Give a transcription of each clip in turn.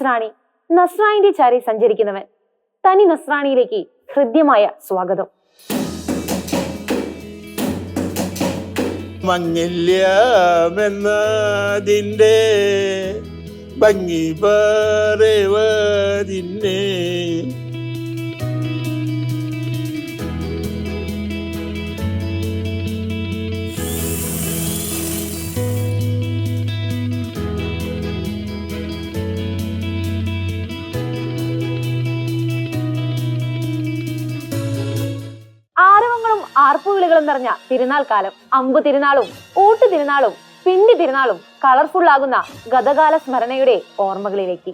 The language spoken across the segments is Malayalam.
നസ്രാണി. നസ്രാണിന്റെ ചാരി സഞ്ചരിക്കുന്നവൻ. തനി നസ്രാണിയിലേക്ക് ഹൃദ്യമായ സ്വാഗതം. മങ്ങില്ലാമെന്നതിന്റെ ഭംഗി പറയുവതിന്നെ ആർപ്പുവിളികളും നിറഞ്ഞ തിരുനാൾ കാലം അമ്പു തിരുനാളും ഊട്ട് തിരുനാളും പിണ്ടി തിരുനാളും കളർഫുൾ ആകുന്ന ഗതകാല സ്മരണയുടെ ഓർമ്മകളിലേക്ക്.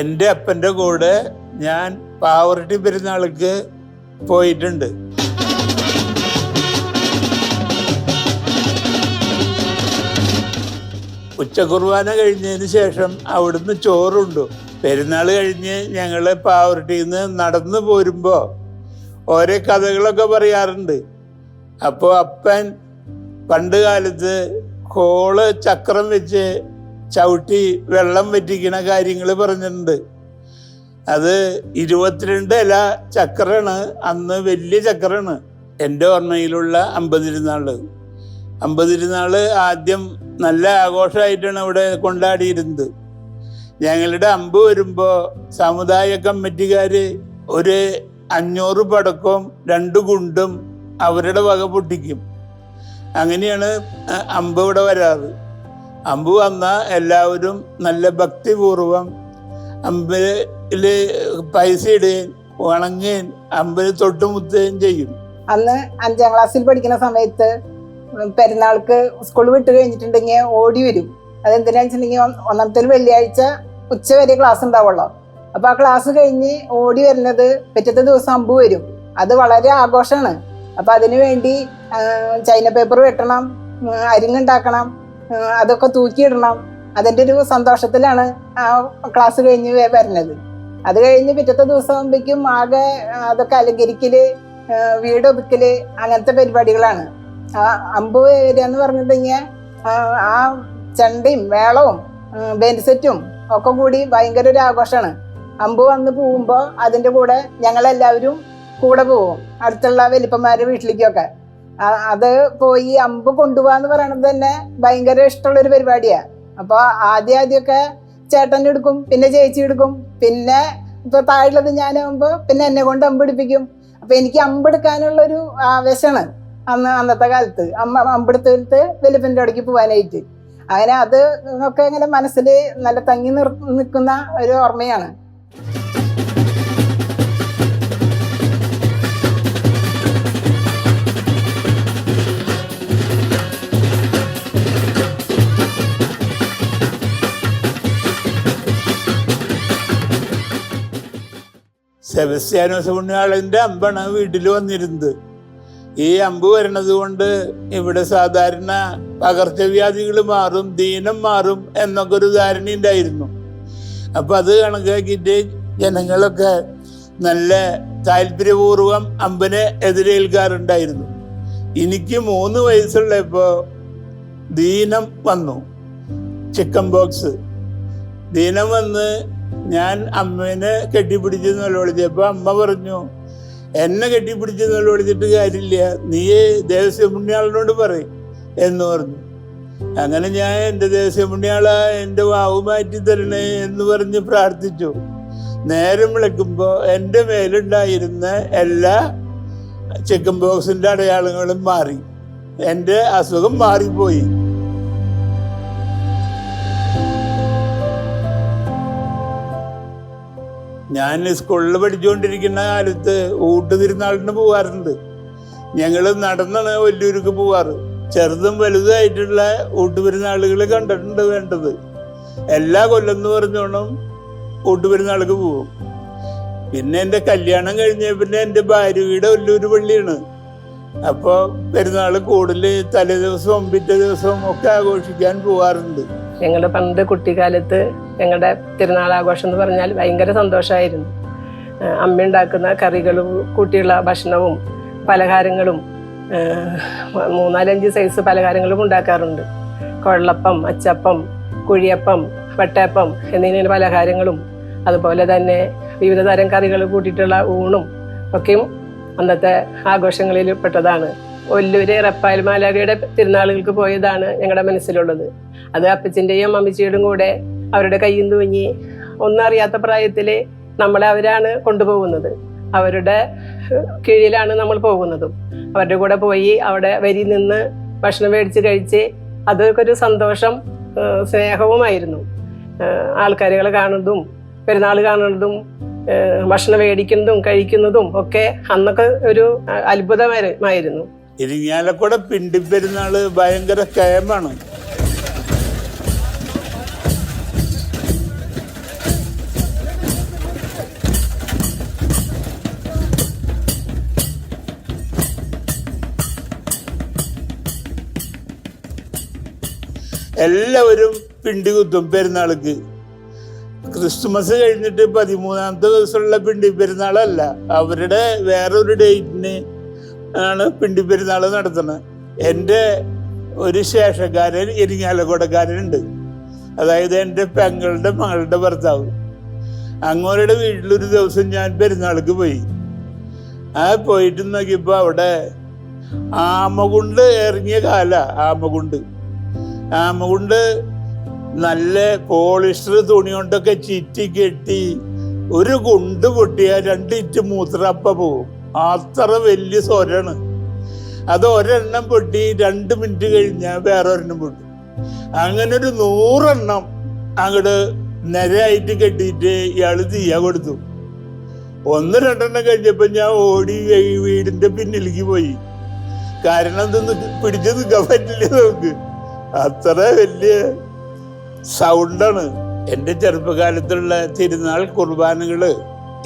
എന്റെ അപ്പന്റെ കൂടെ ഞാൻ പാവർട്ടി പെരുന്നാൾക്ക് പോയിട്ടുണ്ട്. ഉച്ചകുർബാന കഴിഞ്ഞതിന് ശേഷം അവിടുന്ന് ചോറുണ്ടു. പെരുന്നാൾ കഴിഞ്ഞ് ഞങ്ങൾ പാവർട്ടിയിൽ നിന്ന് നടന്നു പോരുമ്പോൾ ഓരോ കഥകളൊക്കെ പറയാറുണ്ട്. അപ്പോൾ അപ്പൻ പണ്ട് കാലത്ത് കോൾ ചക്രം വെച്ച് ചവിട്ടി വെള്ളം വറ്റിക്കണ കാര്യങ്ങൾ പറഞ്ഞിട്ടുണ്ട്. അത് ഇരുപത്തിരണ്ട് ഇല ചക്രമാണ് അന്ന് വലിയ ചക്രമാണ് എന്റെ ഓർമ്മയിലുള്ള അമ്പതിരുന്നാൾ. അമ്പതിരുന്നാൾ ആദ്യം നല്ല ആഘോഷമായിട്ടാണ് ഇവിടെ കൊണ്ടാടിയിരുന്നത്. ഞങ്ങളുടെ അമ്പ് വരുമ്പോൾ സമുദായ കമ്മിറ്റിക്കാർ ഒരു അഞ്ഞൂറ് പടക്കവും രണ്ട് ഗുണ്ടും അവരുടെ വക പൊട്ടിക്കും. അങ്ങനെയാണ് അമ്പ് ഇവിടെ വരാറ്. അമ്പ് വന്ന എല്ലാവരും നല്ല ഭക്തിപൂർവം അമ്പിൽ പൈസ ഇടുകയും വണങ്ങുകയും അമ്പിൽ തൊട്ടുമുത്തുകയും ചെയ്യും. അന്ന് അഞ്ചാം ക്ലാസ്സിൽ പഠിക്കുന്ന സമയത്ത് പെരുന്നാൾക്ക് സ്കൂൾ വിട്ട് കഴിഞ്ഞിട്ടുണ്ടെങ്കിൽ ഓടി വരും. അതെന്തിനാ വെച്ചിട്ടുണ്ടെങ്കിൽ ഒന്നാമത്തെ വെള്ളിയാഴ്ച ഉച്ച വരെ ക്ലാസ് ഉണ്ടാവുള്ളൂ. അപ്പൊ ആ ക്ലാസ് കഴിഞ്ഞ് ഓടി വരുന്നത് പിറ്റത്തെ ദിവസം അമ്പ് വരും. അത് വളരെ ആഘോഷമാണ്. അപ്പൊ അതിനു വേണ്ടി ചൈന പേപ്പർ വെട്ടണം അരിങ്ങുണ്ടാക്കണം അതൊക്കെ തൂക്കിയിടണം. അതിന്റെ ഒരു സന്തോഷത്തിലാണ് ആ ക്ലാസ് കഴിഞ്ഞ് വരുന്നത്. അത് കഴിഞ്ഞ് പിറ്റത്തെ ദിവസം ആകുമ്പോഴേക്കും ആകെ അതൊക്കെ അലങ്കരിക്കൽ വീട് അങ്ങനത്തെ പരിപാടികളാണ്. ആ അമ്പ് വരിക എന്ന് പറഞ്ഞിട്ടുണ്ടെങ്കിൽ ആ ചണ്ടയും വേളവും ബെൻഡ് സെറ്റും ഒക്കെ കൂടി ഭയങ്കര ഒരു ആഘോഷമാണ്. അമ്പ് വന്ന് പോകുമ്പോൾ അതിന്റെ കൂടെ ഞങ്ങളെല്ലാവരും കൂടെ പോവും അടുത്തുള്ള വലിപ്പന്മാരുടെ വീട്ടിലേക്കൊക്കെ. അത് പോയി അമ്പ് കൊണ്ടുപോകാന്ന് പറയണത് തന്നെ ഭയങ്കര ഇഷ്ടമുള്ളൊരു പരിപാടിയാണ് അപ്പോൾ ആദ്യം ആദ്യമൊക്കെ ചേട്ടൻ എടുക്കും പിന്നെ ചേച്ചി എടുക്കും പിന്നെ ഇപ്പോൾ താഴെയുള്ളത് ഞാനാകുമ്പോൾ പിന്നെ എന്നെ കൊണ്ട് അമ്പെടുപ്പിക്കും അപ്പോൾ എനിക്ക് അമ്പ് ഒരു ആവേശമാണ്. അന്ന് അന്നത്തെ കാലത്ത്. അമ്മ അമ്പെടുത്തിട്ട് വെലുപ്പിന്റെ അവിടേക്ക് പോകാനായിട്ട് അങ്ങനെ അത് ഒക്കെ ഇങ്ങനെ മനസ്സിൽ നല്ല തങ്ങി നിർ നിൽക്കുന്ന ഒരു ഓർമ്മയാണ്. സെബസ്റ്റ്യാനോസ് പുണ്യാളന്റെ അമ്പാണ് വീട്ടിൽ വന്നിരുന്നത്. ഈ അമ്പ് വരണത് കൊണ്ട് ഇവിടെ സാധാരണ പകർച്ചവ്യാധികൾ മാറും ദീനം മാറും എന്നൊക്കെ ഒരു ധാരണ ഉണ്ടായിരുന്നു. അപ്പൊ അത് കണക്കാക്കിയിട്ട് ജനങ്ങളൊക്കെ നല്ല താല്പര്യപൂർവം അമ്പനെ എതിരേൽക്കാറുണ്ടായിരുന്നു. എനിക്ക് മൂന്ന് വയസ്സുള്ളപ്പോ ദീനം വന്നു ചിക്കൻ ബോക്സ് ദീനം വന്ന് ഞാൻ അമ്മേനെ കെട്ടിപ്പിടിച്ച് നിലവിളിച്ചപ്പോ അമ്മ പറഞ്ഞു എന്നെ കെട്ടിപ്പിടിച്ച് നിലവിളിച്ചിട്ട് കാര്യമില്ല. നീ ദേവസ്വം പുണ്യാളിനോട് പറയും എന്ന് പറഞ്ഞു. അങ്ങനെ ഞാൻ എന്റെ ദേവസ്വം പുണ്യാള എന്റെ വാവ് മാറ്റി തരണേ എന്ന് പറഞ്ഞ് പ്രാർത്ഥിച്ചു. നേരം വിളിക്കുമ്പോൾ എന്റെ മേലുണ്ടായിരുന്ന എല്ലാ ചിക്കൻ ബോക്സിന്റെ അടയാളങ്ങളും മാറി. എന്റെ അസുഖം മാറിപ്പോയി. ഞാൻ സ്കൂളിൽ പഠിച്ചുകൊണ്ടിരിക്കുന്ന കാലത്ത് ഊട്ട് തിരുനാളിന് പോവാറുണ്ട് ഞങ്ങൾ നടന്നാണ് വലിയൂർക്ക് പോവാറ് ചെറുതും വലുതായിട്ടുള്ള ഊട്ടുപെരുന്നാളുകൾ കണ്ടിട്ടുണ്ട് വേണ്ടത്. എല്ലാ കൊല്ലം എന്ന് പറഞ്ഞോണം ഊട്ടുപെരുന്നാൾക്ക് പോവും പിന്നെ എന്റെ കല്യാണം കഴിഞ്ഞ പിന്നെ എന്റെ ഭാര്യ വീട് വലിയൊരു പള്ളിയാണ്. അപ്പോൾ പെരുന്നാൾ കൂടുതൽ തലേ ദിവസവും പിറ്റേ ദിവസവും ഒക്കെ ആഘോഷിക്കാൻ പോവാറുണ്ട് ഞങ്ങളുടെ പണ്ട് കുട്ടിക്കാലത്ത് ഞങ്ങളുടെ തിരുനാൾ ആഘോഷം എന്ന് പറഞ്ഞാൽ ഭയങ്കര സന്തോഷമായിരുന്നു. അമ്മ ഉണ്ടാക്കുന്ന കറികളും കൂട്ടിയുള്ള ഭക്ഷണവും പലഹാരങ്ങളും മൂന്നാലഞ്ച് സൈസ് പലഹാരങ്ങളും ഉണ്ടാക്കാറുണ്ട്. കൊള്ളപ്പം അച്ചപ്പം കുഴിയപ്പം വട്ടയപ്പം എന്നിങ്ങനെ പലഹാരങ്ങളും അതുപോലെ തന്നെ വിവിധ തരം കറികൾ കൂട്ടിയിട്ടുള്ള ഊണും ഒക്കെയും അന്നത്തെ ആഘോഷങ്ങളിൽ പെട്ടതാണ്. ഒല്ലൂര് റപ്പാൽ മാലാഖയുടെ തിരുനാളുകൾക്ക് പോയതാണ് ഞങ്ങളുടെ മനസ്സിലുള്ളത്. അത് അപ്പച്ചന്റെയും അമ്മച്ചിയുടെയും കൂടെ അവരുടെ കയ്യിൽ തൂങ്ങി ഒന്നും അറിയാത്ത പ്രായത്തിൽ നമ്മളെ അവരാണ് കൊണ്ടുപോകുന്നത്. അവരുടെ കീഴിലാണ് നമ്മൾ പോകുന്നതും. അവരുടെ കൂടെ പോയി അവിടെ വരി നിന്ന് ഭക്ഷണം മേടിച്ച് കഴിച്ച് അതൊക്കെ ഒരു സന്തോഷം സ്നേഹവുമായിരുന്നു. ആൾക്കാരുകളെ കാണുന്നതും പെരുന്നാൾ കാണുന്നതും ഭക്ഷണം മേടിക്കുന്നതും കഴിക്കുന്നതും ഒക്കെ അന്നൊക്കെ ഒരു അത്ഭുതമായിരുന്നു അത്ഭുതമായിരുന്നു. പിണ്ടി പെരുന്നാൾ ഭയങ്കര കയമാണ് എല്ലാവരും പിണ്ടി കുത്തും പെരുന്നാൾക്ക്. ക്രിസ്തുമസ് കഴിഞ്ഞിട്ട് പതിമൂന്നാമത്തെ ദിവസമുള്ള പിണ്ടി പെരുന്നാളല്ല അവരുടെ വേറൊരു ഡേറ്റിന് ആണ് പിണ്ടി പെരുന്നാൾ നടത്തുന്നത്. എന്റെ ഒരു ശേഷക്കാരൻ ഇരിങ്ങാലക്കുടക്കാരനുണ്ട്. അതായത് എന്റെ പെങ്ങളുടെ മകളുടെ ഭർത്താവ്. അങ്ങോരുടെ വീട്ടിലൊരു ദിവസം ഞാൻ പെരുന്നാൾക്ക് പോയി. ആ പോയിട്ട് നോക്കിയപ്പോൾ അവിടെ ആമകുണ്ട് എറിഞ്ഞ കാല ആമകുണ്ട്. ആമകുണ്ട് നല്ല പോളിസ്റ്റർ തുണി കൊണ്ടൊക്കെ ചിറ്റി കെട്ടി ഒരു കുണ്ട് പൊട്ടിയ രണ്ട് ഇറ്റ് മൂത്രം അപ്പ പോവും. അത്ര വലിയ സ്വരാണ്. അത് ഒരെണ്ണം പൊട്ടി രണ്ട് മിനിറ്റ് കഴിഞ്ഞാൽ വേറെ ഒരെണ്ണം പൊട്ടി. അങ്ങനെ ഒരു നൂറെണ്ണം അങ്ങോട്ട് നിരയായിട്ട് കെട്ടിയിട്ട് ഇയാൾ തീയ കൊടുത്തു. ഒന്ന് രണ്ടെണ്ണം കഴിഞ്ഞപ്പോ ഞാൻ ഓടി വീടിന്റെ പിന്നിലേക്ക് പോയി. കാരണം എന്തെന്ന് പിടിച്ചു നിൽക്കാൻ പറ്റില്ല നമുക്ക്. അത്ര വലിയ സൗണ്ടാണ്. എന്റെ ചെറുപ്പകാലത്തുള്ള തിരുനാൾ കുർബാനകൾ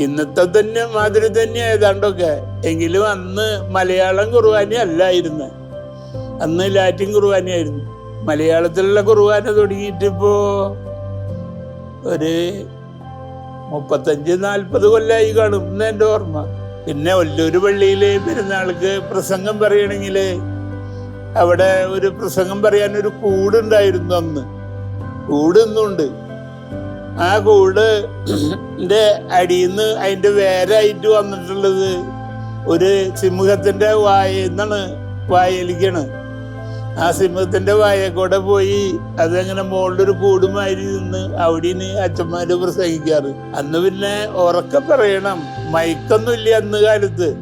ഇന്നത്തെ തന്നെ മാതിരി തന്നെ ഏതാണ്ടൊക്കെ. എങ്കിലും അന്ന് മലയാളം കുർബാന അല്ലായിരുന്നു. അന്ന് ലാറ്റിൻ കുർബാനയായിരുന്നു. മലയാളത്തിലുള്ള കുർബാന തുടങ്ങിയിട്ടിപ്പോ ഒരു മുപ്പത്തഞ്ച് നാൽപ്പത് കൊല്ലമായി കാണും എന്ന് എന്റെ ഓർമ്മ. പിന്നെ ഒല്ലൂര് പള്ളിയിലെ പെരുന്നാൾക്ക് പ്രസംഗം പറയണമെങ്കിൽ അവിടെ ഒരു പ്രസംഗം പറയാൻ ഒരു കൂടുണ്ടായിരുന്നു അന്ന്. കൂട് ഇന്നുണ്ട്. ആ കൂട് നിന്ന് അതിന്റെ വേരായിട്ട് വന്നിട്ടുള്ളത് ഒരു സിംഹത്തിന്റെ വായെന്നാണ് വായലിക്കാണ് ആ സിംഹത്തിന്റെ വായ കൂടെ പോയി അതങ്ങനെ മുകളിലൊരു കൂടുമാതിരി നിന്ന് അവിടെയാണ് അച്ഛന്മാര് പ്രസംഗിക്കാറ്. അന്ന് പിന്നെ ഉറക്കെ പറയണം. മയക്കൊന്നുമില്ല അന്ന് കാലത്ത്.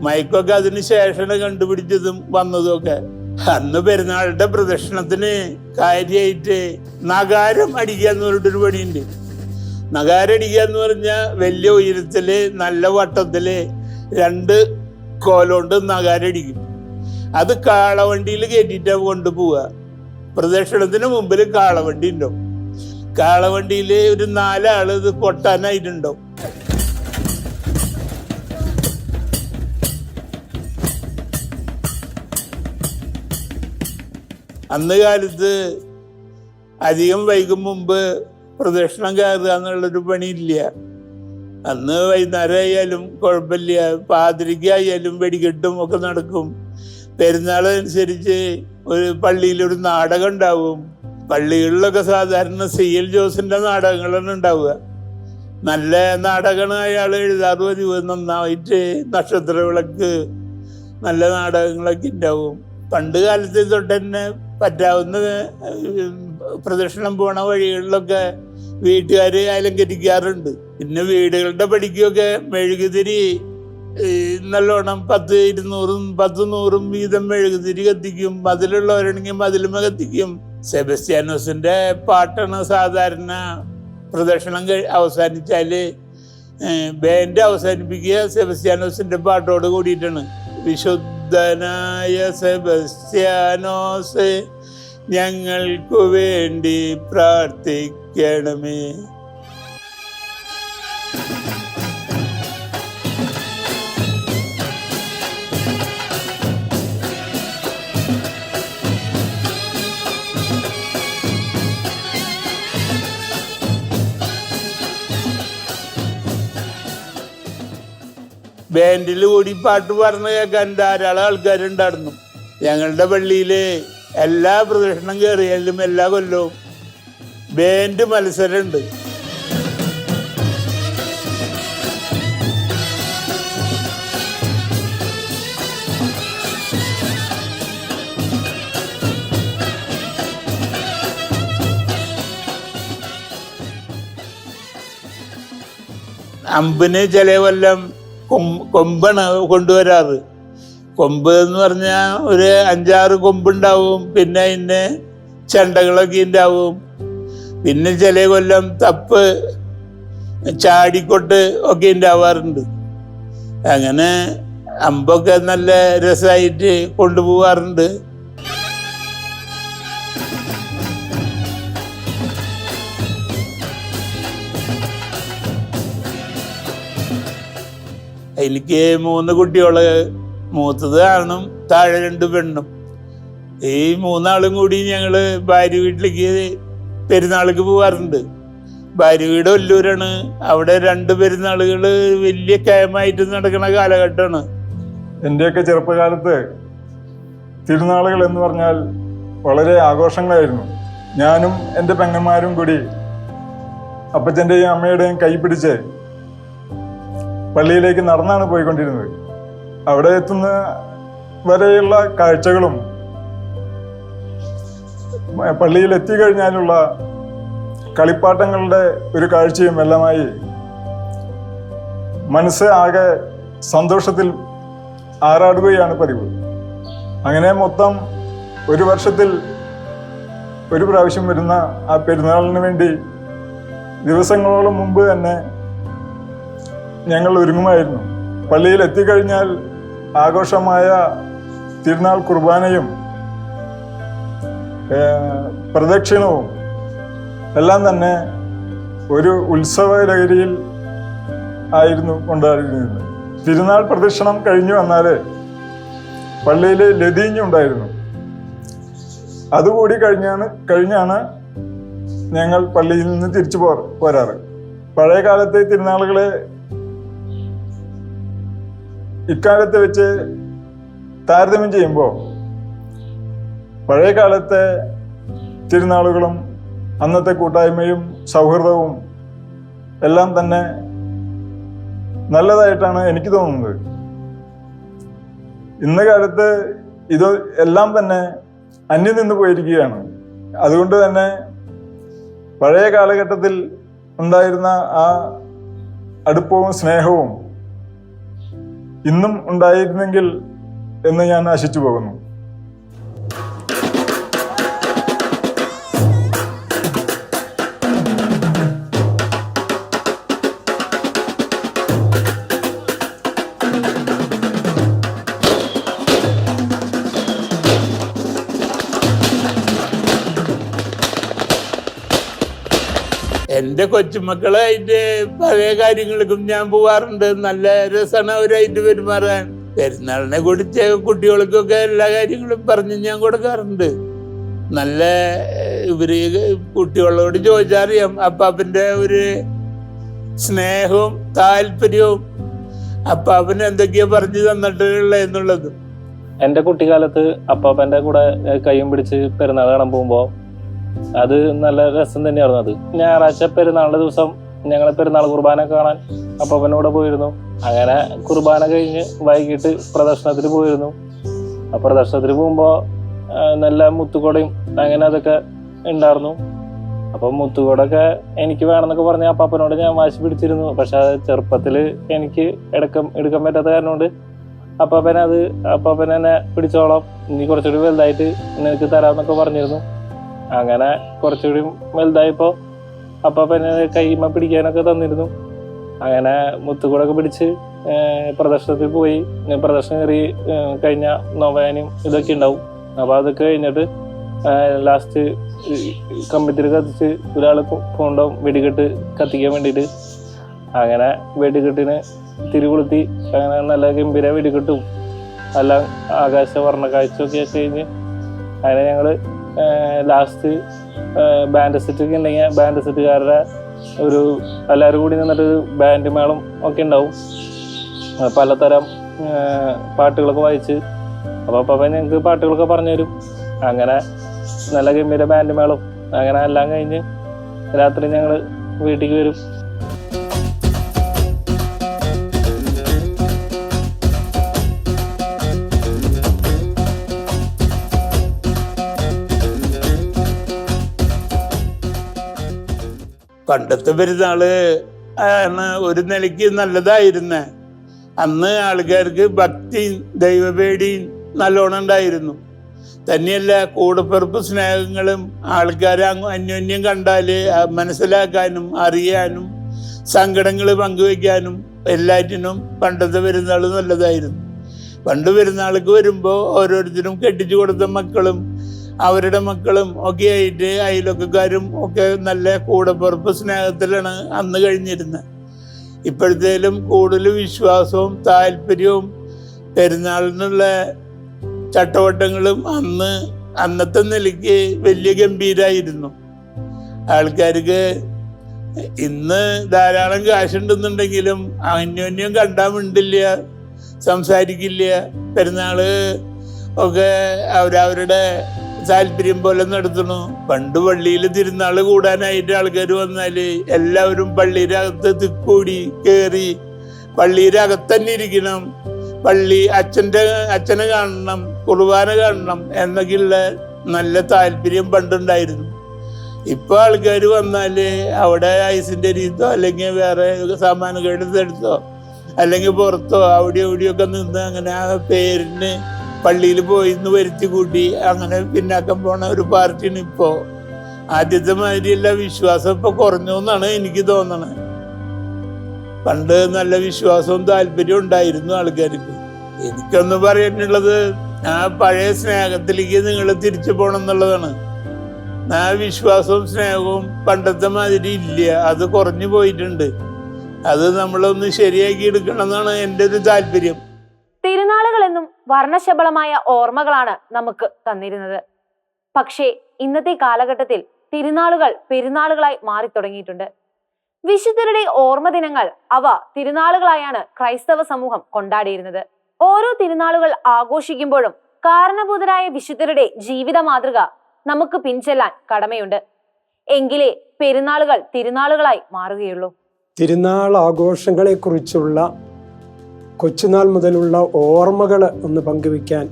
മയക്കൊക്കെ അതിന് ശേഷമാണ് കണ്ടുപിടിച്ചതും വന്നതും ഒക്കെ. അന്ന് പെരുന്നാളുടെ പ്രദക്ഷിണത്തിന് കാര്യമായിട്ട് നഗാരം അടിക്കുക എന്ന് പറഞ്ഞിട്ടൊരു പണിയുണ്ട്. നഗാരം അടിക്കുക എന്ന് പറഞ്ഞാൽ വലിയ ഉയരത്തിൽ നല്ല വട്ടത്തിൽ രണ്ട് കോലോണ്ട് നഗാരം അടിക്കും. അത് കാളവണ്ടിയിൽ കയറ്റിയിട്ടാണ് കൊണ്ടുപോവുക. പ്രദക്ഷിണത്തിന് മുമ്പിൽ കാളവണ്ടി ഉണ്ടാവും. കാളവണ്ടിയിൽ ഒരു നാലാൾ ഇത് പൊട്ടാനായിട്ടുണ്ടാവും. അന്ന് കാലത്ത് അധികം വൈകും മുമ്പ് പ്രദക്ഷിണം കയറുക എന്നുള്ളൊരു പണിയില്ല. അന്ന് വൈകുന്നേരം ആയാലും കുഴപ്പമില്ല. പാതിരിക്കായാലും വെടികെട്ടും ഒക്കെ നടക്കും. പെരുന്നാളനുസരിച്ച് ഒരു പള്ളിയിലൊരു നാടകം ഉണ്ടാവും. പള്ളികളിലൊക്കെ സാധാരണ സി എൽ ജോസിന്റെ നാടകങ്ങളാണ് ഉണ്ടാവുക. നല്ല നാടകമാണ് അയാൾ എഴുതാറ് പതിവ്. നന്നായിട്ട് നക്ഷത്ര വിളക്ക് നല്ല നാടകങ്ങളൊക്കെ ഉണ്ടാവും. പണ്ട് കാലത്ത് തൊട്ട് തന്നെ പറ്റാവുന്ന പ്രദക്ഷിണം പോണ വഴികളിലൊക്കെ വീട്ടുകാർ അലങ്കരിക്കാറുണ്ട്. പിന്നെ വീടുകളുടെ പടിക്കൊക്കെ മെഴുകുതിരി നല്ലോണം പത്ത് ഇരുന്നൂറും പത്ത് നൂറും വീതം മെഴുകുതിരി കത്തിക്കും. മതിലുള്ളവരാണെങ്കിൽ മതിലുമ കത്തിക്കും. സെബസ്റ്റ്യാനോസിന്റെ പാട്ടാണ് സാധാരണ പ്രദക്ഷിണം അവസാനിച്ചാൽ ബാൻഡ് അവസാനിപ്പിക്കുക സെബസ്റ്റ്യാനോസിന്റെ പാട്ടോട് കൂടിയിട്ടാണ്. വിശുദ്ധനായ സെബസ്റ്റ്യാനോസ് ഞങ്ങൾക്കു വേണ്ടി പ്രാർത്ഥിക്കണമേ. ബാൻഡിൽ കൂടി പാട്ട് പറഞ്ഞ് കേൾക്കാൻ ധാരാളം ആൾക്കാരുണ്ടായിരുന്നു. ഞങ്ങളുടെ പള്ളിയിൽ എല്ലാ പ്രദക്ഷിണം കയറിയാലും എല്ലാ കൊല്ലവും ബാൻഡ് മത്സരമുണ്ട്. അമ്പിന് ചില കൊല്ലം കൊമ്പാണ് കൊണ്ടുവരാറ്. കൊമ്പ് എന്ന് പറഞ്ഞാൽ ഒരു അഞ്ചാറ് കൊമ്പുണ്ടാവും. പിന്നെ അതിന് ചെണ്ടകളൊക്കെ ഉണ്ടാവും. പിന്നെ ചില കൊല്ലം തപ്പ് ചാടിക്കൊട്ട് ഒക്കെ ഉണ്ടാവാറുണ്ട്. അങ്ങനെ അമ്പൊക്കെ നല്ല രസമായിട്ട് കൊണ്ടുപോകാറുണ്ട് എനിക്ക് മൂന്ന് കുട്ടികൾ. മൂത്തത് ആണും താഴെ രണ്ട് പെണ്ണും. ഈ മൂന്നാളും കൂടി ഞങ്ങൾ ഭാര്യ വീട്ടിലേക്ക് പെരുന്നാൾക്ക് പോവാറുണ്ട്. ഭാര്യ വീട് ഒല്ലൂരാണ് അവിടെ രണ്ട് പെരുന്നാളുകൾ വലിയ കയമായിട്ട് നടക്കുന്ന കാലഘട്ടമാണ്. എന്റെയൊക്കെ ചെറുപ്പകാലത്ത് തിരുനാളുകൾ എന്ന് പറഞ്ഞാൽ വളരെ ആഘോഷങ്ങളായിരുന്നു. ഞാനും എന്റെ പെങ്ങന്മാരും കൂടി അപ്പച്ചന്റെയും അമ്മയുടെയും കൈ പിടിച്ച് പള്ളിയിലേക്ക് നടന്നാണ് പോയിക്കൊണ്ടിരുന്നത്. അവിടെ എത്തുന്ന വരെയുള്ള കാഴ്ചകളും പള്ളിയിൽ എത്തിക്കഴിഞ്ഞാലുള്ള കളിപ്പാട്ടങ്ങളുടെ ഒരു കാഴ്ചയും എല്ലാമായി മനസ്സ് ആകെ സന്തോഷത്തിൽ ആറാടുകയാണ് പതിവ്. അങ്ങനെ മൊത്തം ഒരു വർഷത്തിൽ ഒരു പ്രാവശ്യം വരുന്ന ആ പെരുന്നാളിന് വേണ്ടി ദിവസങ്ങളോളം മുമ്പ് തന്നെ ഞങ്ങൾ ഒരുങ്ങുമായിരുന്നു. പള്ളിയിൽ എത്തിക്കഴിഞ്ഞാൽ ആഘോഷമായ തിരുനാൾ കുർബാനയും പ്രദക്ഷിണവും എല്ലാം തന്നെ ഒരു ഉത്സവ ലഹരിയിൽ ആയിരുന്നു കൊണ്ടായിരുന്നത് തിരുനാൾ പ്രദക്ഷിണം കഴിഞ്ഞു വന്നാൽ പള്ളിയിൽ ലതീഞ്ഞുണ്ടായിരുന്നു അതുകൂടി കഴിഞ്ഞാണ് കഴിഞ്ഞാണ് ഞങ്ങൾ പള്ളിയിൽ നിന്ന് തിരിച്ചു പോരാറ് പഴയ കാലത്തെ തിരുനാളുകളെ ഇക്കാലത്ത് വെച്ച് താരതമ്യം ചെയ്യുമ്പോൾ പഴയ കാലത്തെ തിരുനാളുകളും അന്നത്തെ കൂട്ടായ്മയും സൗഹൃദവും എല്ലാം തന്നെ നല്ലതായിട്ടാണ് എനിക്ക് തോന്നുന്നത്. ഇന്ന കാലത്ത് ഇത് എല്ലാം തന്നെ അന്യം നിന്ന് പോയിരിക്കുകയാണ്. അതുകൊണ്ട് തന്നെ പഴയ കാലഘട്ടത്തിൽ ഉണ്ടായിരുന്ന ആ അടുപ്പവും സ്നേഹവും ഇന്നും ഉണ്ടായിരുന്നെങ്കിൽ എന്ന് ഞാൻ ആശിച്ചു പോകുന്നു. എന്റെ കൊച്ചുമക്കളായിട്ട് പഴയ കാര്യങ്ങൾക്കും ഞാൻ പോവാറുണ്ട്. നല്ല രസമാണ് അവരായിട്ട് പെരുമാറാൻ. പെരുന്നാളിനെ കുറിച്ച് കുട്ടികൾക്കൊക്കെ എല്ലാ കാര്യങ്ങളും പറഞ്ഞ് ഞാൻ കൊടുക്കാറുണ്ട്. നല്ല ഇവർ കുട്ടികളോട് ചോദിച്ചറിയാം. അപ്പാപ്പന്റെ ഒരു സ്നേഹവും താല്പര്യവും അപ്പാപ്പന് എന്തൊക്കെയാ പറഞ്ഞു തന്നിട്ടുള്ള എന്നുള്ളത്. എന്റെ കുട്ടിക്കാലത്ത് അപ്പാപ്പന്റെ കൂടെ കൈയും പിടിച്ച് പെരുന്നാൾ കാണാൻ പോകുമ്പോൾ അത് നല്ല രസം തന്നെയായിരുന്നു അത്. ഞായറാഴ്ച പെരുന്നാളിന്റെ ദിവസം ഞങ്ങൾ പെരുന്നാൾ കുർബാന കാണാൻ അപ്പനോടെ പോയിരുന്നു. അങ്ങനെ കുർബാന കഴിഞ്ഞ് വൈകിട്ട് പ്രദർശനത്തിന് പോയിരുന്നു. ആ പ്രദർശനത്തിന് പോകുമ്പോൾ നല്ല മുത്തുകൊടയും അങ്ങനെ അതൊക്കെ ഉണ്ടായിരുന്നു. അപ്പം മുത്തുകൊടൊക്കെ എനിക്ക് വേണമെന്നൊക്കെ പറഞ്ഞ് അപ്പാപ്പനോട് ഞാൻ വാശി പിടിച്ചിരുന്നു. പക്ഷെ അത് ചെറുപ്പത്തിൽ എനിക്ക് എടുക്കാൻ എടുക്കാൻ പറ്റാത്ത കാരണം കൊണ്ട് അത് അപ്പാപ്പൻ എന്നെ പിടിച്ചോളാം. നീ കുറച്ചുകൂടി വലുതായിട്ട് നിനക്ക് തരാമെന്നൊക്കെ പറഞ്ഞിരുന്നു. അങ്ങനെ കുറച്ചുകൂടി വലുതായപ്പോൾ അപ്പ എന്നെ കൈമ പിടിക്കാനൊക്കെ തന്നിരുന്നു. അങ്ങനെ മുത്തുകൂടൊക്കെ പിടിച്ച് പ്രദർശനത്തിൽ പോയി. പ്രദർശനം കയറി കഴിഞ്ഞ നൊവേനും ഇതൊക്കെ ഉണ്ടാവും. അപ്പോൾ അതൊക്കെ കഴിഞ്ഞിട്ട് ലാസ്റ്റ് കമ്പിത്തിരി കത്തിച്ച് ഒരാൾ കൊണ്ടുപോകും വെടികെട്ട് കത്തിക്കാൻ വേണ്ടിയിട്ട്. അങ്ങനെ വെടികെട്ടിന് തിരികൊളുത്തി അങ്ങനെ നല്ല ഗംഭീര വെടികെട്ടും എല്ലാം ആകാശ വർണ കാഴ്ചയൊക്കെ കഴിഞ്ഞ് അങ്ങനെ ഞങ്ങൾ ലാസ്റ്റ് ബാൻഡ് സെറ്റ് ഒക്കെ ഉണ്ടെങ്കിൽ ബാൻഡ് സെറ്റുകാരുടെ ഒരു എല്ലാവരും കൂടി നിന്നിട്ട് ബാൻഡ് മേളം ഒക്കെ ഉണ്ടാവും. പലതരം പാട്ടുകളൊക്കെ വായിച്ച്. അപ്പോൾ അപ്പം ഞങ്ങൾക്ക് പാട്ടുകളൊക്കെ പറഞ്ഞു തരും. അങ്ങനെ നല്ല ഗംഭീര ബാൻഡ് മേളം. അങ്ങനെ എല്ലാം കഴിഞ്ഞ് രാത്രി ഞങ്ങൾ വീട്ടിലേക്ക് വരും. പണ്ടത്തെ പെരുന്നാൾ ആണ് ഒരു നിലയ്ക്ക് നല്ലതായിരുന്നേ. അന്ന് ആൾക്കാർക്ക് ഭക്തിയും ദൈവപേടിയും നല്ലോണം ഉണ്ടായിരുന്നു. തന്നെയല്ല കൂടപ്പിറപ്പ് സ്നേഹങ്ങളും ആൾക്കാരെ അന്യോന്യം കണ്ടാൽ മനസ്സിലാക്കാനും അറിയാനും സങ്കടങ്ങൾ പങ്കുവയ്ക്കാനും എല്ലാറ്റിനും പണ്ടത്തെ പെരുന്നാൾ നല്ലതായിരുന്നു. പണ്ട് പെരുന്നാൾക്ക് വരുമ്പോൾ ഓരോരുത്തരും കെട്ടിച്ചു കൊടുത്ത മക്കളും അവരുടെ മക്കളും ഒക്കെ ആയിട്ട് അയലൊക്കെക്കാരും ഒക്കെ നല്ല കൂടെ കൂടപ്പുറപ്പ് സ്നേഹത്തിലാണ് അന്ന് കഴിഞ്ഞിരുന്നത് ഇപ്പോഴത്തേലും കൂടുതൽ വിശ്വാസവും താല്പര്യവും പെരുന്നാളിനുള്ള ചട്ടവട്ടങ്ങളും അന്ന് അന്നത്തെ നിലയ്ക്ക് വലിയ ഗംഭീരായിരുന്നു. ആൾക്കാർക്ക് ഇന്ന് ധാരാളം കാശുണ്ടെന്നുണ്ടെങ്കിലും അന്യോന്യം കണ്ടാൽ മിണ്ടില്ല സംസാരിക്കില്ല. പെരുന്നാൾ ഒക്കെ അവരവരുടെ താല്പര്യം പോലെ നടത്തണു പണ്ട് പള്ളിയിൽ തിരുന്നാൾ കൂടാനായിട്ട് ആൾക്കാർ വന്നാൽ എല്ലാവരും പള്ളിയുടെ അകത്ത് തിക്കൂടി കയറി പള്ളിയുടെ ഇരിക്കണം. പള്ളി അച്ഛന്റെ അച്ഛനെ കാണണം കുർബാന കാണണം എന്നൊക്കെയുള്ള നല്ല താല്പര്യം പണ്ടുണ്ടായിരുന്നു. ഇപ്പൊ ആൾക്കാർ വന്നാൽ അവിടെ ഐസിന്റെ രീതിയോ അല്ലെങ്കിൽ വേറെ സാമാനം എടുത്തോ അല്ലെങ്കിൽ പുറത്തോ അവിടെ എവിടെയൊക്കെ നിന്ന് അങ്ങനെ ആ പേരിന് പള്ളിയിൽ പോയി ഇന്ന് വരുത്തി കൂട്ടി. അങ്ങനെ പിന്നാക്കം പോണ ഒരു പാർട്ടിയാണ് ഇപ്പോ. ആദ്യത്തെ മാതിരിയല്ല വിശ്വാസം ഇപ്പൊ കുറഞ്ഞു എന്നാണ് എനിക്ക് തോന്നണത് പണ്ട് നല്ല വിശ്വാസവും താല്പര്യവും ഉണ്ടായിരുന്നു ആൾക്കാർക്ക്. എനിക്കൊന്ന് പറയാനുള്ളത് ആ പഴയ സ്നേഹത്തിലേക്ക് നിങ്ങൾ തിരിച്ചു പോകണം എന്നുള്ളതാണ്. ആ വിശ്വാസവും സ്നേഹവും പണ്ടത്തെ മാതിരി ഇല്ല അത് കുറഞ്ഞു പോയിട്ടുണ്ട്. അത് നമ്മളൊന്ന് ശരിയാക്കി എടുക്കണം എന്നാണ് എന്റെ ഒരു താല്പര്യം. തിരുനാളുകൾ എന്നും വർണശബളമായ ഓർമ്മകളാണ് നമുക്ക് തന്നിരുന്നത്. പക്ഷേ ഇന്നത്തെ കാലഘട്ടത്തിൽ തിരുനാളുകൾ പെരുന്നാളുകളായി മാറി തുടങ്ങിയിട്ടുണ്ട് വിശുദ്ധരുടെ ഓർമ്മ ദിനങ്ങൾ അവ തിരുനാളുകളായാണ് ക്രൈസ്തവ സമൂഹം കൊണ്ടാടിയിരുന്നത്. ഓരോ തിരുനാളുകൾ ആഘോഷിക്കുമ്പോഴും കാരണഭൂതരായ വിശുദ്ധരുടെ ജീവിത മാതൃക നമുക്ക് പിൻചെല്ലാൻ കടമയുണ്ട്. എങ്കിലേ പെരുന്നാളുകൾ തിരുനാളുകളായി മാറുകയുള്ളൂ. തിരുനാൾ ആഘോഷങ്ങളെക്കുറിച്ചുള്ള കൊച്ചുനാൾ മുതലുള്ള ഓർമ്മകൾ ഒന്ന് പങ്കുവയ്ക്കാൻ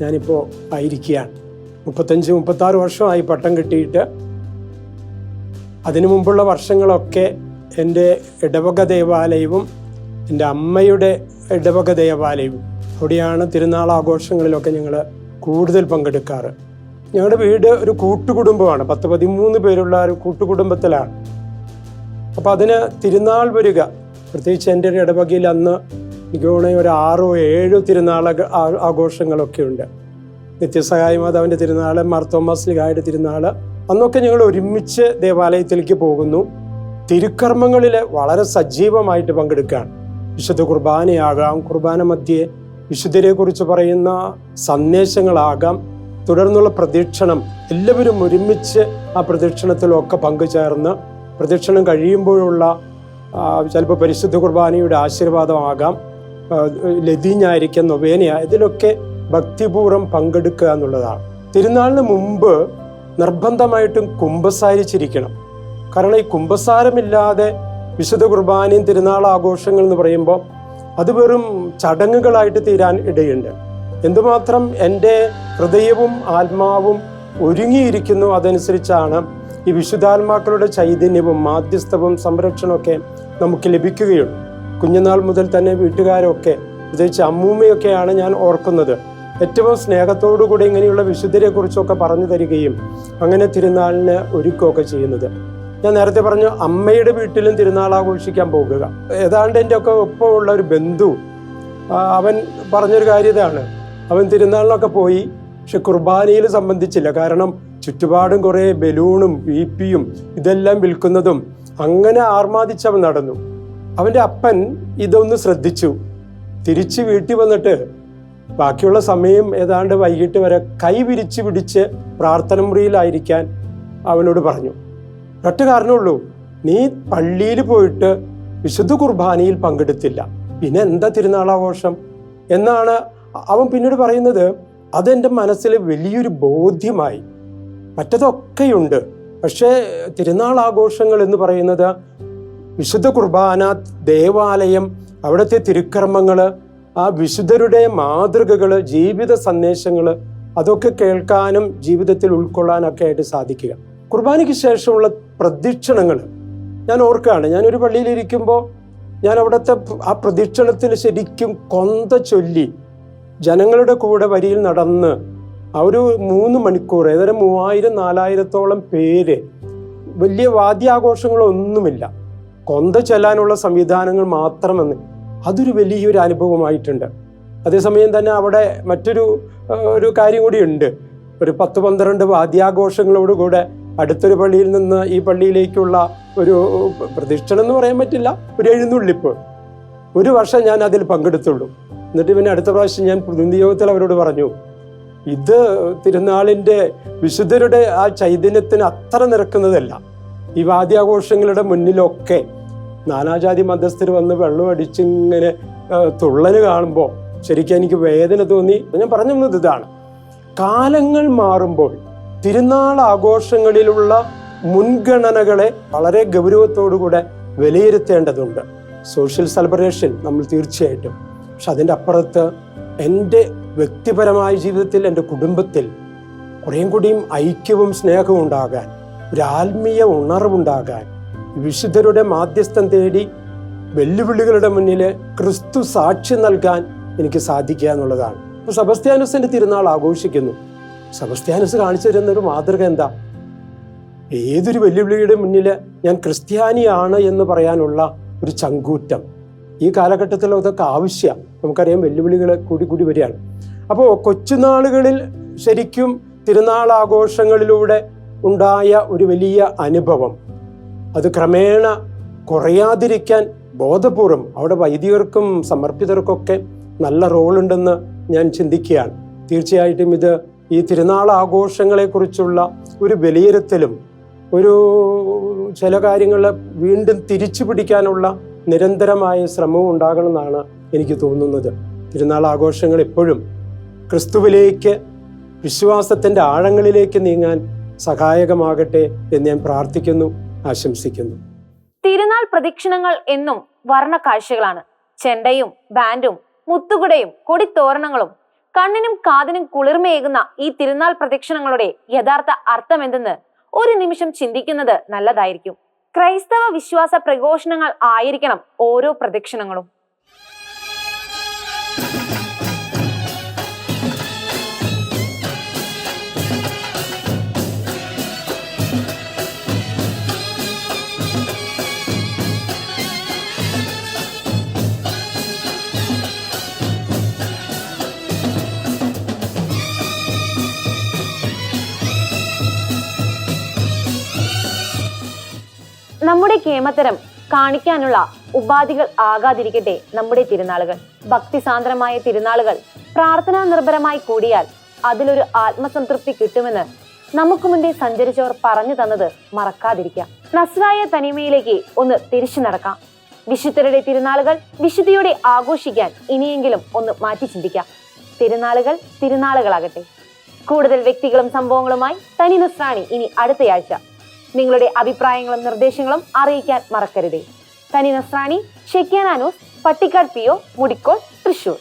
ഞാനിപ്പോൾ ആയിരിക്കുകയാണ്. മുപ്പത്തഞ്ച് മുപ്പത്താറ് വർഷമായി പട്ടം കിട്ടിയിട്ട് അതിനു മുമ്പുള്ള വർഷങ്ങളൊക്കെ എന്റെ ഇടവക ദേവാലയവും എന്റെ അമ്മയുടെ ഇടവക ദേവാലയവും അവിടെയാണ് തിരുനാൾ ആഘോഷങ്ങളിലൊക്കെ ഞങ്ങൾ കൂടുതൽ പങ്കെടുക്കാറ്. ഞങ്ങളുടെ വീട് ഒരു കൂട്ടുകുടുംബമാണ്. പത്ത് പതിമൂന്ന് പേരുള്ള ഒരു കൂട്ടുകുടുംബത്തിലാണ്. അപ്പോൾ അതിന് തിരുനാൾ വരിക പ്രത്യേകിച്ച് എന്റെ ഒരു ഇടവകയിൽ അന്ന് എനിക്ക് തോന്നുന്നത് ഒരു ആറോ ഏഴോ തിരുനാൾ ആഘോഷങ്ങളൊക്കെ ഉണ്ട് നിത്യസഹായ മാതാവിന്റെ തിരുനാൾ മാർത്തോമാസ് ലിഗായുടെ തിരുനാൾ അന്നൊക്കെ ഞങ്ങൾ ഒരുമിച്ച് ദേവാലയത്തിലേക്ക് പോകുന്നു. തിരുക്കർമ്മങ്ങളിൽ വളരെ സജീവമായിട്ട് പങ്കെടുക്കുകയാണ്. വിശുദ്ധ കുർബാനയാകാം കുർബാന മധ്യേ വിശുദ്ധരെ കുറിച്ച് പറയുന്ന സന്ദേശങ്ങളാകാം. തുടർന്നുള്ള പ്രദക്ഷിണം എല്ലാവരും ഒരുമിച്ച് ആ പ്രദക്ഷിണത്തിലൊക്കെ പങ്കുചേർന്ന് പ്രദക്ഷിണം കഴിയുമ്പോഴുള്ള ചിലപ്പോൾ പരിശുദ്ധ കുർബാനയുടെ ആശീർവാദമാകാം. ലതീഞ്ഞായിരിക്കാം നൊവേനയ. ഇതിലൊക്കെ ഭക്തിപൂർവം പങ്കെടുക്കുക എന്നുള്ളതാണ്. തിരുനാളിന് മുമ്പ് നിർബന്ധമായിട്ടും കുംഭസാരിച്ചിരിക്കണം. കാരണം ഈ കുംഭസാരമില്ലാതെ വിശുദ്ധ കുർബാനയും തിരുനാൾ ആഘോഷങ്ങൾ എന്ന് പറയുമ്പോൾ അത് വെറും ചടങ്ങുകളായിട്ട് തീരാൻ ഇടയുണ്ട്. എന്തുമാത്രം എന്റെ ഹൃദയവും ആത്മാവും ഒരുങ്ങിയിരിക്കുന്നു അതനുസരിച്ചാണ് ഈ വിശുദ്ധാത്മാക്കളുടെ ചൈതന്യവും മാധ്യസ്ഥവും സംരക്ഷണമൊക്കെ നമുക്ക് ലഭിക്കുകയുള്ളൂ. കുഞ്ഞുനാൾ മുതൽ തന്നെ വീട്ടുകാരൊക്കെ പ്രത്യേകിച്ച് അമ്മൂമ്മയൊക്കെയാണ് ഞാൻ ഓർക്കുന്നത്. ഏറ്റവും സ്നേഹത്തോടു കൂടി ഇങ്ങനെയുള്ള വിശുദ്ധരെ കുറിച്ചൊക്കെ പറഞ്ഞു തരികയും അങ്ങനെ തിരുനാളിന് ഒരുക്കുകയൊക്കെ ചെയ്യുന്നത്. ഞാൻ നേരത്തെ പറഞ്ഞു അമ്മയുടെ വീട്ടിലും തിരുനാൾ ആഘോഷിക്കാൻ പോകുക. ഏതാണ്ട് എന്റെ ഒക്കെ ഒപ്പമുള്ള ഒരു ബന്ധു അവൻ പറഞ്ഞൊരു കാര്യതാണ്. അവൻ തിരുനാളിനൊക്കെ പോയി പക്ഷെ കുർബാനയിൽ സംബന്ധിച്ചില്ല. കാരണം ചുറ്റുപാടും കുറേ ബലൂണും ബി പിയും ഇതെല്ലാം വിൽക്കുന്നതും അങ്ങനെ ആർമാദിച്ചവൻ നടന്നു. അവന്റെ അപ്പൻ ഇതൊന്ന് ശ്രദ്ധിച്ചു. തിരിച്ച് വീട്ടിൽ വന്നിട്ട് ബാക്കിയുള്ള സമയം ഏതാണ്ട് വൈകിട്ട് വരെ കൈ വിരിച്ച് പിടിച്ച് പ്രാർത്ഥന മുറിയിലായിരിക്കാൻ അവനോട് പറഞ്ഞു ഒറ്റ കാരണമുള്ളൂ നീ പള്ളിയിൽ പോയിട്ട് വിശുദ്ധ കുർബാനയിൽ പങ്കെടുത്തില്ല. പിന്നെ എന്താ തിരുനാളാഘോഷം? എന്നാണ് അവൻ പിന്നീട് പറയുന്നത്. അതെന്റെ മനസ്സിൽ വലിയൊരു ബോധ്യമായി. മറ്റതൊക്കെയുണ്ട്. പക്ഷേ തിരുനാൾ ആഘോഷങ്ങൾ എന്ന് പറയുന്നത് വിശുദ്ധ കുർബാന ദേവാലയം അവിടുത്തെ തിരുക്കർമ്മങ്ങൾ ആ വിശുദ്ധരുടെ മാതൃകകൾ ജീവിത സന്ദേശങ്ങൾ അതൊക്കെ കേൾക്കാനും ജീവിതത്തിൽ ഉൾക്കൊള്ളാനൊക്കെ ആയിട്ട് സാധിക്കുക. കുർബാനയ്ക്ക് ശേഷമുള്ള പ്രദക്ഷിണങ്ങൾ ഞാൻ ഓർക്കുകയാണ്. ഞാനൊരു പള്ളിയിലിരിക്കുമ്പോൾ ഞാൻ അവിടുത്തെ ആ പ്രദക്ഷിണത്തിൽ ശരിക്കും കൊന്ത ചൊല്ലി ജനങ്ങളുടെ കൂടെ വരിയിൽ നടന്ന് ആ ഒരു മൂന്ന് മണിക്കൂർ ഏതായാലും മൂവായിരം നാലായിരത്തോളം പേര് വലിയ വാദ്യാഘോഷങ്ങളൊന്നുമില്ല. കൊന്ത ചെല്ലാനുള്ള സംവിധാനങ്ങൾ മാത്രമെന്ന് അതൊരു വലിയൊരു അനുഭവമായിട്ടുണ്ട്. അതേസമയം തന്നെ അവിടെ മറ്റൊരു ഒരു കാര്യം കൂടി ഉണ്ട്. ഒരു പത്ത് പന്ത്രണ്ട് വാദ്യാഘോഷങ്ങളോടുകൂടെ അടുത്തൊരു പള്ളിയിൽ നിന്ന് ഈ പള്ളിയിലേക്കുള്ള ഒരു പ്രദക്ഷിണം എന്ന് പറയാൻ പറ്റില്ല ഒരു എഴുന്നള്ളിപ്പ്. ഒരു വർഷം ഞാൻ അതിൽ പങ്കെടുത്തുള്ളൂ. എന്നിട്ട് പിന്നെ അടുത്ത പ്രാവശ്യം ഞാൻ പ്രതിനിധി യോഗത്തിൽ അവരോട് പറഞ്ഞു ഇത് തിരുനാളിന്റെ വിശുദ്ധരുടെ ആ ചൈതന്യത്തിന് അത്ര നിരക്കുന്നതല്ല. ഈ വാദ്യാഘോഷങ്ങളുടെ മുന്നിലൊക്കെ നാനാജാതി മധ്യസ്ഥർ വന്ന് വെള്ളം അടിച്ചിങ്ങനെ ആ, കാണുമ്പോൾ ശരിക്കും എനിക്ക് വേദന തോന്നി. ഞാൻ പറഞ്ഞു വന്നത് ഇതാണ്. കാലങ്ങൾ മാറുമ്പോൾ തിരുനാൾ ആഘോഷങ്ങളിലുള്ള മുൻഗണനകളെ വളരെ ഗൗരവത്തോടുകൂടെ വിലയിരുത്തേണ്ടതുണ്ട്. സോഷ്യൽ സെലിബ്രേഷൻ നമ്മൾ തീർച്ചയായിട്ടും. പക്ഷെ അതിന്റെ അപ്പുറത്ത് എന്റെ വ്യക്തിപരമായ ജീവിതത്തിൽ എന്റെ കുടുംബത്തിൽ കുറേം കൂടിയും ഐക്യവും സ്നേഹവും ഉണ്ടാകാൻ ഒരു ആത്മീയ ഉണർവുണ്ടാകാൻ വിശുദ്ധരുടെ മാധ്യസ്ഥം തേടി വെല്ലുവിളികളുടെ മുന്നിൽ ക്രിസ്തു സാക്ഷി നൽകാൻ എനിക്ക് സാധിക്കുക എന്നുള്ളതാണ്. ഇപ്പൊ സബസ്ത്യാനുസിന്റെ തിരുനാൾ ആഘോഷിക്കുന്നു. സബസ്ത്യാനുസ് കാണിച്ചു തരുന്ന ഒരു മാതൃക എന്താ? ഏതൊരു വെല്ലുവിളിയുടെ മുന്നിൽ ഞാൻ ക്രിസ്ത്യാനിയാണ് എന്ന് പറയാനുള്ള ഒരു ചങ്കൂറ്റം. ഈ കാലഘട്ടത്തിൽ അതൊക്കെ ആവശ്യമാണ് നമുക്കറിയാം വെല്ലുവിളികൾ കൂടി കൂടി വരികയാണ്. അപ്പോൾ കൊച്ചുനാളുകളിൽ ശരിക്കും തിരുനാൾ ആഘോഷങ്ങളിലൂടെ ഉണ്ടായ ഒരു വലിയ അനുഭവം. അത് ക്രമേണ കുറയാതിരിക്കാൻ ബോധപൂർവം അവിടെ വൈദികർക്കും സമർപ്പിതർക്കൊക്കെ നല്ല റോളുണ്ടെന്ന് ഞാൻ ചിന്തിക്കുകയാണ്. തീർച്ചയായിട്ടും ഇത് ഈ തിരുനാൾ ആഘോഷങ്ങളെക്കുറിച്ചുള്ള ഒരു വിലയിരുത്തലും ഒരു ചില കാര്യങ്ങൾ വീണ്ടും തിരിച്ചു പിടിക്കാനുള്ള നിരന്തരമായ ശ്രമവും ഉണ്ടാകണമെന്നാണ് എനിക്ക് തോന്നുന്നത്. തിരുനാൾ ആഘോഷങ്ങൾ എപ്പോഴും ക്രിസ്തുവിലേക്ക് വിശ്വാസത്തിന്റെ ആഴങ്ങളിലേക്ക് നീങ്ങാൻ സഹായകമാകട്ടെ എന്ന് ഞാൻ പ്രാർത്ഥിക്കുന്നു ആശംസിക്കുന്നു. തിരുനാൾ പ്രദക്ഷിണങ്ങൾ എന്നും വർണ കാഴ്ചകളാണ്. ചെണ്ടയും ബാൻഡും മുത്തുകുടയും കൊടിത്തോരണങ്ങളും കണ്ണിനും കാതിനും കുളിർമയേകുന്ന ഈ തിരുനാൾ പ്രദക്ഷിണങ്ങളുടെ യഥാർത്ഥ അർത്ഥം എന്തെന്ന് ഒരു നിമിഷം ചിന്തിക്കുന്നത് നല്ലതായിരിക്കും. ക്രൈസ്തവ വിശ്വാസ പ്രഘോഷണങ്ങൾ ആയിരിക്കണം ഓരോ പ്രദക്ഷിണങ്ങളും. നമ്മുടെ കേമത്തരം കാണിക്കാനുള്ള ഉപാധികൾ ആകാതിരിക്കട്ടെ നമ്മുടെ തിരുനാളുകൾ. ഭക്തിസാന്ദ്രമായ തിരുനാളുകൾ പ്രാർത്ഥനാ നിർഭരമായി കൂടിയാൽ അതിലൊരു ആത്മസംതൃപ്തി കിട്ടുമെന്ന് നമുക്ക് മുൻപേ സഞ്ചരിച്ചവർ പറഞ്ഞു തന്നത് മറക്കാതിരിക്കാം. നസ്രായ തനിമയിലേക്ക് ഒന്ന് തിരിച്ചു നടക്കാം. വിശുദ്ധരുടെ തിരുനാളുകൾ വിശുദ്ധിയോടെ ആഘോഷിക്കാൻ ഇനിയെങ്കിലും ഒന്ന് മാറ്റി ചിന്തിക്കാം. തിരുനാളുകൾ തിരുനാളുകളാകട്ടെ. കൂടുതൽ വ്യക്തികളും സംഭവങ്ങളുമായി തനി നസ്രാണി ഇനി അടുത്തയാഴ്ച. നിങ്ങളുടെ അഭിപ്രായങ്ങളും നിർദ്ദേശങ്ങളും അറിയിക്കാൻ മറക്കരുതേ. തനി നസ്രാണി ഷെക്കിയാനാനൂസ് പട്ടിക്കാട് പി ഒ മുടിക്കോൾ തൃശൂർ.